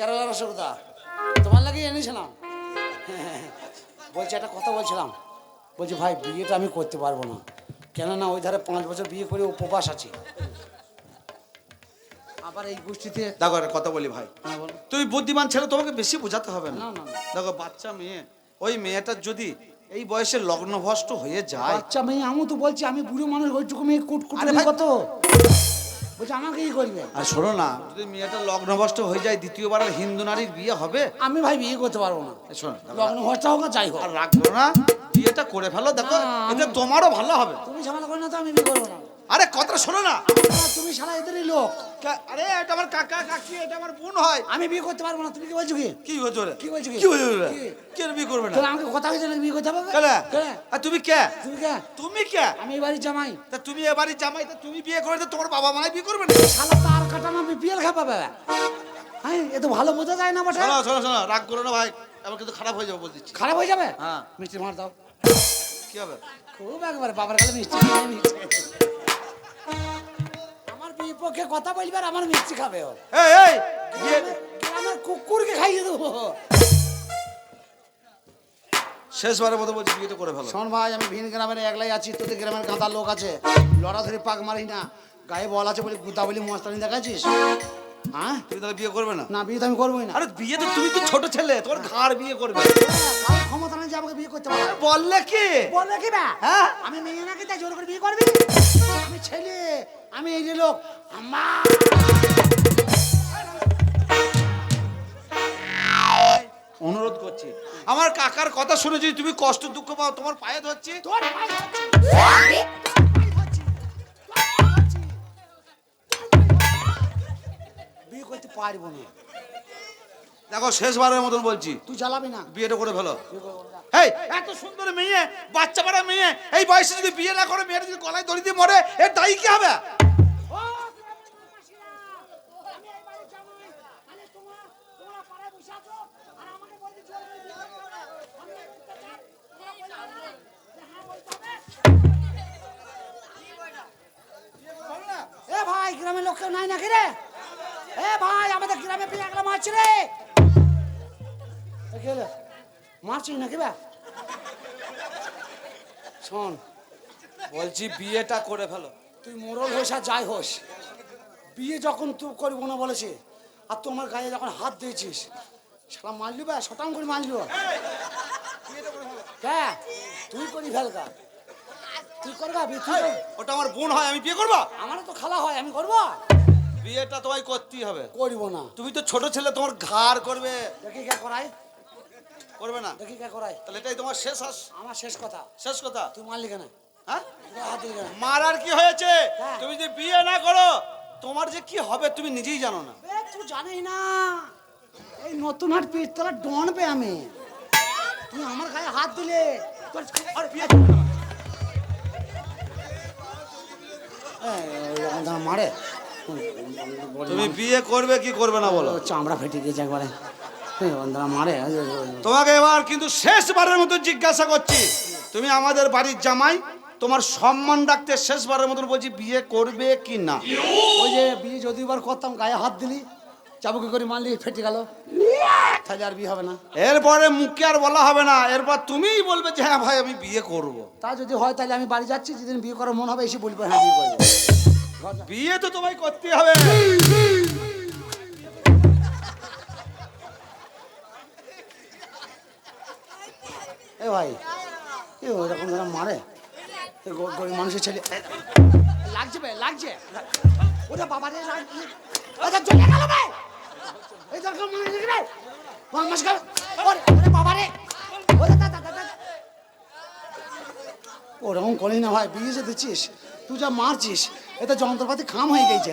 কেরালা রসগোল্লা তোমার লাগে এনেছিলাম। বলছি একটা কথা বলছিলাম। বলছি ভাই বিয়েটা আমি করতে পারব না। কেননা ওই ধারে পাঁচ বছর বিয়ে করে উপবাস আছি। আবার এই গোষ্ঠীতে দেখো একটা কথা বলি ভাই। হ্যাঁ, বলো। তুমি বুদ্ধিমান ছেলে তোমাকে বেশি বোঝাতে হবে না। দেখো বাচ্চা মেয়ে ওই মেয়েটার যদি এই বয়সে লগ্নভ্রষ্ট হয়ে যায় বাচ্চা মেয়ে আমি তো বলছি আমি বুড়ো মানুষ ওইটুকু মেয়ে কুট কুট কত? বলছি আমাকে কি করবে। আর শোনো না যদি মেয়েটা লগ্নভ্রষ্ট হয়ে যায় দ্বিতীয়বার আর হিন্দু নারীর বিয়ে হবে? আমি ভাই বিয়ে করতে পারব না। শোনো দেখো, লগ্ন হস্তা হোক যাই হোক। আর রাখব না বিয়েটা করে ফেলো দেখো এটা তোমারও ভালো হবে। তুমি ঝামেলা করো না তো আমি বিয়ে করব না। আরে কথা শোনো না। তুমি সারা এদেরই লোক। আরে এটা আমার কাকা কাকি এটা আমার বোন হয়। আমি বিয়ে করতে পারব না তুমি কি বলছো কি? কি হয়েছে রে কি বলছো কি? হয়েছে রে বিয়ে করবে না? তাহলে আমাকে কথা হয়েছে বিয়ে করতে হবে? কেন? আর তুমি কে? তুমি কে? তুমি কে? আমি এবারই জামাই। তা তুমি এবারই জামাই তা তুমি বিয়ে করে তোমার বাবা মাই বিয়ে করবে না? শালা তার কাটানো বিপিএল খাবা বাবা হ্যাঁ এ তো ভালো বোঝা যায় না বটে। শোনো শোনো শোনো রাগ করো না ভাই আমার কিন্তু খারাপ হয়ে যাবে বলে দিচ্ছি। খারাপ হয়ে যাবে? হ্যাঁ। মিষ্টি মার দাও। কি হবে? খুব একবার বাবার কাছে মিষ্টি নিচ্ছে আমার বিপক্ষে কথা বলবে আর আমার মিষ্টি খাবে ও। এই এই বিয়ে আমার কুকুরকে খাইয়ে দেবো। শেষবারের মতো বলছি বিয়েটা করে ফেলো। শোন ভাই আমি ভিন গ্রামের একলাই আছি তোদের গ্রামের গাঁদা লোক আছে। লড়া ধরে পাক মারি না। গায়ে বল আছে বলে গুতা বলি মস্তানি দেখাচ্ছিস? হ্যাঁ? তুমি তাহলে বিয়ে করবে না? না বিয়ে তো আমি করবোই না। আরে বিয়ে তো তুমি তো ছোট ছেলে তোমার ঘাড় বিয়ে করবে। কারোর ক্ষমতা নেই যে আমাকে বিয়ে করতে পারে বললে কি? বলে কি বা? হ্যাঁ? আমি মেয়ে নাকি তাই জোর করে বিয়ে করবি? আমি ছেলে আমি এই যে লোক আমার অনুরোধ করছি। আমার কাকার কথা শুনে যদি তুমি কষ্ট দুঃখ পাও তোমার পায়ে ধরছি। বিয়ে করতে পারব না। দেখো শেষবারের মতন বলছি। তুই জ্বালাবি না। বিয়েটা করে ফেলো। বিয়ে। এই এত সুন্দর মেয়ে বাচ্চা পাড়া মেয়ে এই বয়সে যদি বিয়ে না করে মেয়েটা যদি গলায় দড়ি দিয়ে মরে এর দায়ী কি হবে? আছো, বিয়ে ভাই গ্রামের লোক কেউ নাই নাকি রে? এ ভাই আমাদের গ্রামে পেয়ে একলা মারছে রে। মারছিস নাকি বা? শোন বলছি বিয়েটা করে ফেলো। তুই মোরল হোস আর যাই হোস। বিয়ে যখন তুই করব না বলেছে আর তোমার গায়ে যখন হাত দিয়েছিস সারা মারলি বা? করে মারলি। কে? তুই করি ফেলকা তুই করবা বিয়ে তুই। ওটা আমার বোন হয় আমি বিয়ে করব? আমারও তো খালা হয় আমি করব? বিয়েটা তোমায় করতেই হবে। করব না। তুমি তো ছোট ছেলে তোমার ঘাড় করবে। দেখি কে করাই করবে না? দেখি কে করাই তাহলে এটাই তোমার শেষ আস। আমার শেষ কথা। শেষ কথা? তুই মারলি কেন? হ্যাঁ? মারার কি হয়েছে? হ্যাঁ। তুমি যদি বিয়ে না করো তোমার যে কি হবে তুমি নিজেই জানো না। তুই জানিস না। এই নতুন হাট পিস্তলা ডন পে আমি। তুই আমার গায়ে হাত দিলে। তোর আরে বিয়ে মারে। তুমি বিয়ে করবে কি করবে না বলো? চামড়া ফেটে গিয়েছে একবারে। তোমাকে এবার কিন্তু শেষবারের মতো জিজ্ঞাসা করছি। তুমি আমাদের বাড়ির জামাই তোমার সম্মান রাখতে শেষবারের মতন বলছি বিয়ে করবে কি না? ওই যে বিয়ে যদি এবার করতাম গায়ে হাত দিলি চাবুকি করে মারলি ফেটে গেল। তাহলে আর বিয়ে হবে না। এরপরে মুখে আর বলা হবে না। এরপর তুমিই বলবে যে হ্যাঁ ভাই আমি বিয়ে করব। তা যদি হয় তাহলে আমি বাড়ি যাচ্ছি যেদিন বিয়ে করার মন হবে এসে বলব হ্যাঁ বিয়ে করব। বিয়ে তো তোমায় করতে হবে। এ ভাই এ ওরকম ধরে মারে। গরিব মানুষের ছেলে লাগছে বে লাগছে। ওরে বাবা রে লাগছে ওটা চলে গেল বে এই দরকার মনে নেই রে নমস্কার ওরে ওরে বাবা রে। ওরে ওরকম করি না ভাই বিয়ে যে দিচ্ছিস তুই যা মারছিস এতে যন্ত্রপাতি খাম হয়ে গেছে।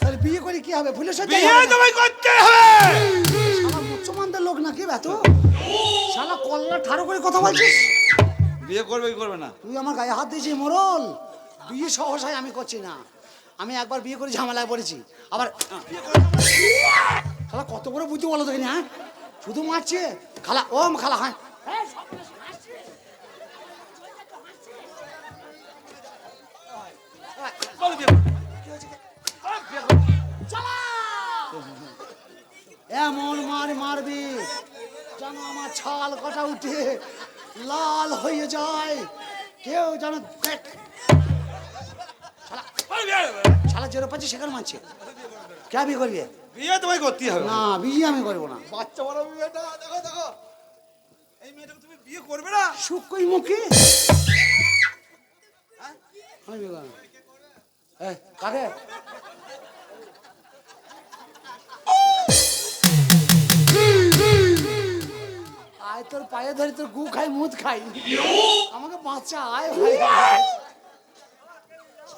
তাহলে বিয়ে করে কি হবে? ভুলে বিয়ে তোমায় করতে হবে। লোক নাকি বে তো শালা কল্লা ঠাড়ো করে কথা বলছিস? বিয়ে করবে কি করবে না। তুই আমার গায়ে হাত দিয়েছিস মরল? বিয়ে সহসায় আমি করছি না। আমি একবার বিয়ে করে ঝামেলায় পড়েছি। আবার খালা কত বড় বুদ্ধি বলো দেখিনি হ্যাঁ? শুধু মারছে? খালা ও খালা হ্যাঁ। বলো বিয়ে এমন মার মারবি যেন আমার ছাল কটা উঠে লাল হয়ে যায়। কেউ যেন দেখ। শালা পাচ্ছে সেখানে মারছে। কে বিয়ে করবি? বিয়ে তোমায় করতেই হবে। না বিয়ে আমি করব না। বাচ্চা বড় বিয়েটা দেখো দেখো। এই মেয়েটাকে তুমি বিয়ে করবে না? শুকই মুখে। আমি বিয়ে করব কাকে? আয় তোর পায়ে ধরে তোর গু খাই মুদ খাই আমাকে বাচ্চা আয় ভাই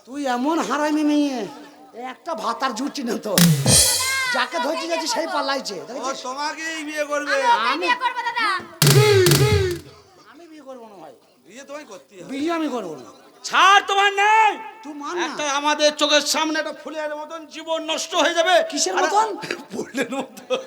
তুই এমন হারামি মেয়ে একটা ভাতার জুটছি না তো। যাকে ধরছি যাচ্ছি সেই দেখেছিস? তোমাকেই বিয়ে করবে। আমি বিয়ে করব আমি বিয়ে করব না ভাই। বিয়ে তোমায় বিয়ে আমি করব না। ছাড় তোমার নেই। তুই মান একটা আমাদের চোখের সামনে একটা ফুলের মতন জীবন নষ্ট হয়ে যাবে। কিসের মতন? ফুলের মতন।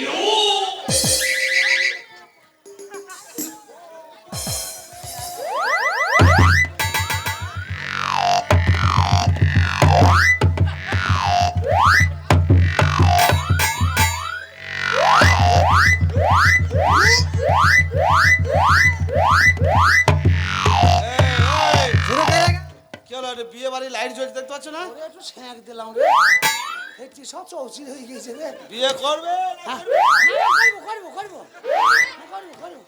এই, বিয়ে বাড়ি লাইট জ্বলছে দেখতে পাচ্ছ না? একটু স্যাঁক দিলাম রে। দেখছি সব চৌচির হয়ে গেছে রে। বিয়ে করবে? হ্যাঁ, করব করব করব। করব করব।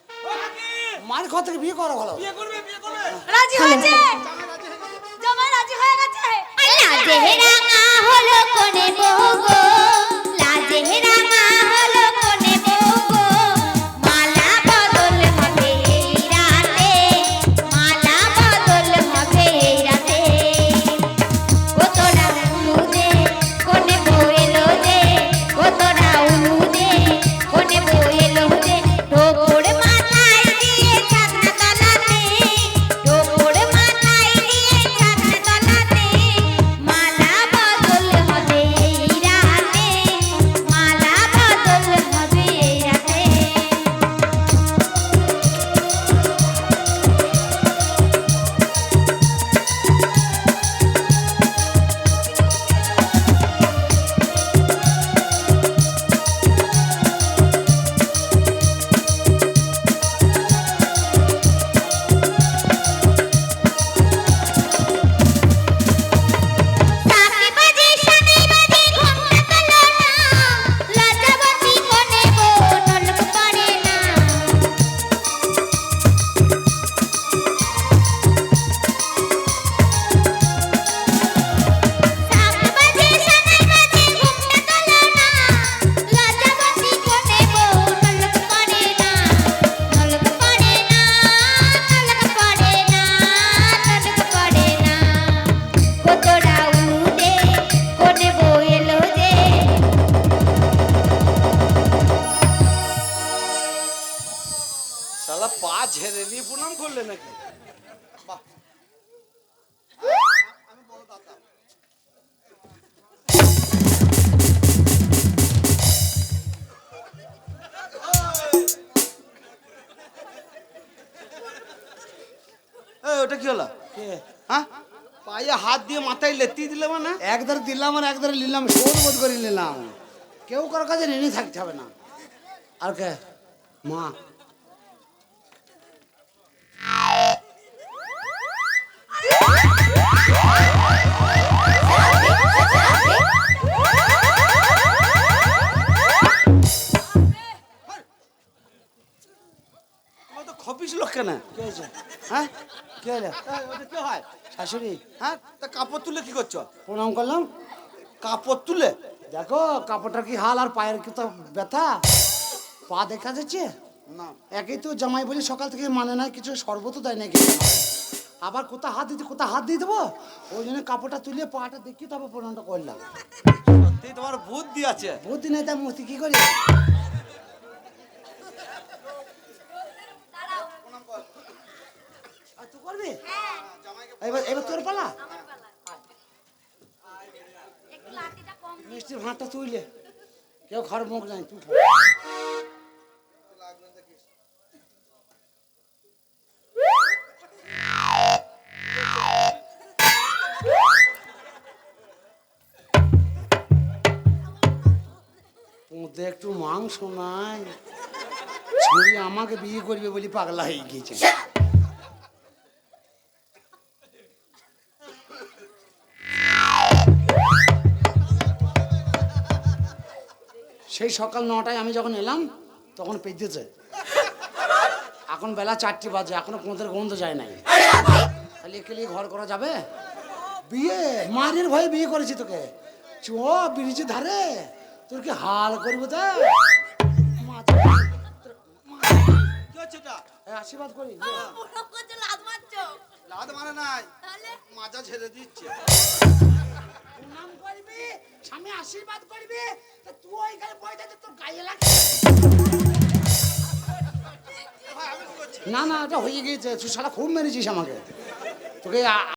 মার ঘর থেকে বিয়ে করা ভালো। বিয়ে করবে বিয়ে করবে? রাজি হয়েছে? জামাই রাজি হয়ে গেছে? আল্লাহ দেহরাঙা হলো কোনে মাথায় লেতি দিলে মানে? একধারে দিলাম আর একধারে নিলাম সৌর বোধ করে নিলাম। কেউ কারও কাছে ঋণী থাকতে হবে না। আর কে? মা। তো খপিস লোক কেন? হ্যাঁ? কে হলো এই, ওটা কি হয়? শাশুড়ি। হ্যাঁ? তা কাপড় তুলে কি করছ? প্রণাম করলাম। কাপড় তুলে? দেখো কাপড়টার কি হাল আর পায়ের কি তো ব্যথা? পা দেখা যাচ্ছে? না। একেই তো জামাই বলি সকাল থেকে মানে না কিছু দেয় নাকি আবার কোথায় হাত দিতে কোথায় হাত দিয়ে দেবো? ওই জন্য কাপড়টা তুলে পাটা দেখি তবে প্রণামটা করলাম। সত্যি তোমার বুদ্ধি আছে। বুদ্ধি নেই তাই মতি কি করি আর তুই করবি এবার এবার তোর পালা? একটু মিষ্টির ভাতটা তুইলে কেউ খারাপ মুখ নাই তুই। একটু মাংস নাই। ছুরি আমাকে বিয়ে করবে বলি পাগলা হয়ে গিয়েছে। সেই সকাল নটায় আমি যখন এলাম তখন পেতেছে এখন বেলা চারটে বাজে এখনও কোনোদের গন্ধ যায় নাই। তাহলে একে ঘর করা যাবে? বিয়ে? মায়ের ভয়ে বিয়ে করেছি তোকে। চ ব্রিজের ধারে। তোর কি হাল করব তো? কি হচ্ছে এটা আশীর্বাদ করি। লাদ মারছো। লাদ মানে নাই। তাহলে? মাজা ছেড়ে দিচ্ছে। প্রণাম করবি স্বামী আশীর্বাদ করবি তা তুই ওইখানে বই থাকতে তোর গায়ে লাগে? করছি। না না এটা হয়ে গিয়েছে তুই সারা খুব মেরেছিস আমাকে। তোকে